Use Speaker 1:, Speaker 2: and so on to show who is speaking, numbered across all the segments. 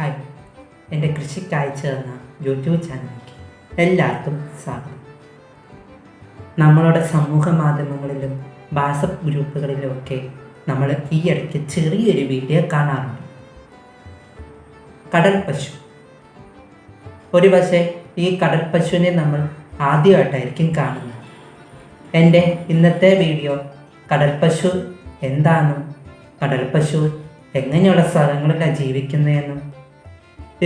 Speaker 1: Hi. എന്റെ കൃഷിക്കായി ചേർന്ന യൂട്യൂബ് ചാനലിലേക്ക് എല്ലാവർക്കും സ്വാഗതം. നമ്മളുടെ സമൂഹ മാധ്യമങ്ങളിലും വാട്സപ്പ് ഗ്രൂപ്പുകളിലും ഒക്കെ നമ്മൾ ഈ ഇടയ്ക്ക് ചെറിയൊരു വീഡിയോ കാണാറുണ്ട്. കടൽ പശു. ഒരു പക്ഷേ ഈ കടൽ പശുവിനെ നമ്മൾ ആദ്യമായിട്ടായിരിക്കും കാണുന്നത്. എന്റെ ഇന്നത്തെ വീഡിയോ കടൽ പശു എന്താണെന്നും കടൽ പശു എങ്ങനെയുള്ള സ്ഥലങ്ങളിലാണ് ജീവിക്കുന്നതെന്നും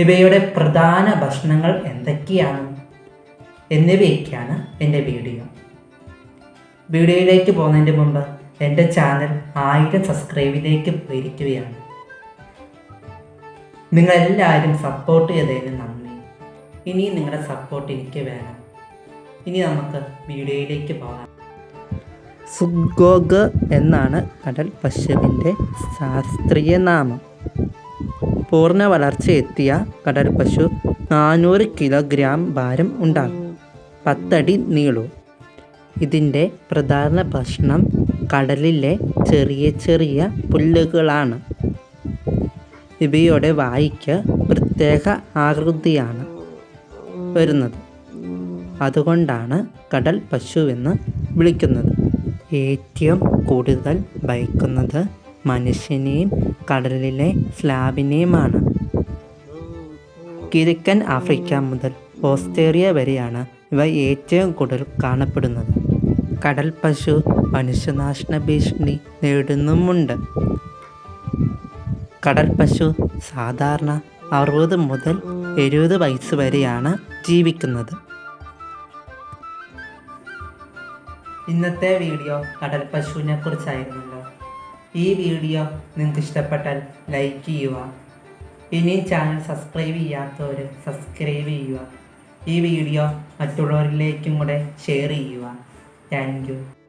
Speaker 1: ഇവയുടെ പ്രധാന ഭക്ഷണങ്ങൾ എന്തൊക്കെയാണ് എന്നിവയൊക്കെയാണ് എന്റെ വീഡിയോ. വീഡിയോയിലേക്ക് പോകുന്നതിന് മുമ്പ് എന്റെ ചാനൽ ആയിരം സബ്സ്ക്രൈബിലേക്ക് പോയിരിക്കുകയാണ്. നിങ്ങളെല്ലാവരും സപ്പോർട്ട് ചെയ്തതിന് നന്ദി. ഇനിയും നിങ്ങളുടെ സപ്പോർട്ട് എനിക്ക് വേണം. ഇനി നമുക്ക് വീഡിയോയിലേക്ക് പോകാം. സുഗോഗ് എന്നാണ് കടൽ പശുവിന്റെ ശാസ്ത്രീയ നാമം. പൂർണ വളർച്ചയെത്തിയ കടൽ പശു നാനൂറ് കിലോഗ്രാം ഭാരം ഉണ്ടാകും. പത്തടി നീളവും. ഇതിന്റെ പ്രധാന ഭക്ഷണം കടലിലെ ചെറിയ ചെറിയ പുല്ലുകളാണ്. ഇവയുടെ വായിക്ക് പ്രത്യേക ആകൃതിയാണ് വരുന്നത്. അതുകൊണ്ടാണ് കടൽ പശുവെന്ന് വിളിക്കുന്നത്. ഏറ്റവും കൂടുതൽ ഭയക്കുന്നത് മനുഷ്യനെയും കടലിലെ സ്ലാബിനെയുമാണ്. കിഴക്കൻ ആഫ്രിക്ക മുതൽ ഓസ്ട്രേലിയ വരെയാണ് ഇവ ഏറ്റവും കൂടുതൽ കാണപ്പെടുന്നത്. കടൽ പശു മനുഷ്യനാശന ഭീഷണി നേടുന്നുമുണ്ട് കടൽ പശു സാധാരണ അറുപത് മുതൽ എഴുപത് വയസ്സ് വരെയാണ് ജീവിക്കുന്നത്. ഇന്നത്തെ വീഡിയോ കടൽ പശുവിനെ കുറിച്ചായിരുന്നല്ലോ ഈ വീഡിയോ നിങ്ങൾക്ക് ഇഷ്ടപ്പെട്ടാൽ ലൈക്ക് ചെയ്യുക. ഇനി ചാനൽ സബ്സ്ക്രൈബ് ചെയ്യാത്തവർ സബ്സ്ക്രൈബ് ചെയ്യുക. ഈ വീഡിയോ മറ്റുള്ളവരിലേക്കും കൂടെ ഷെയർ ചെയ്യുക. താങ്ക്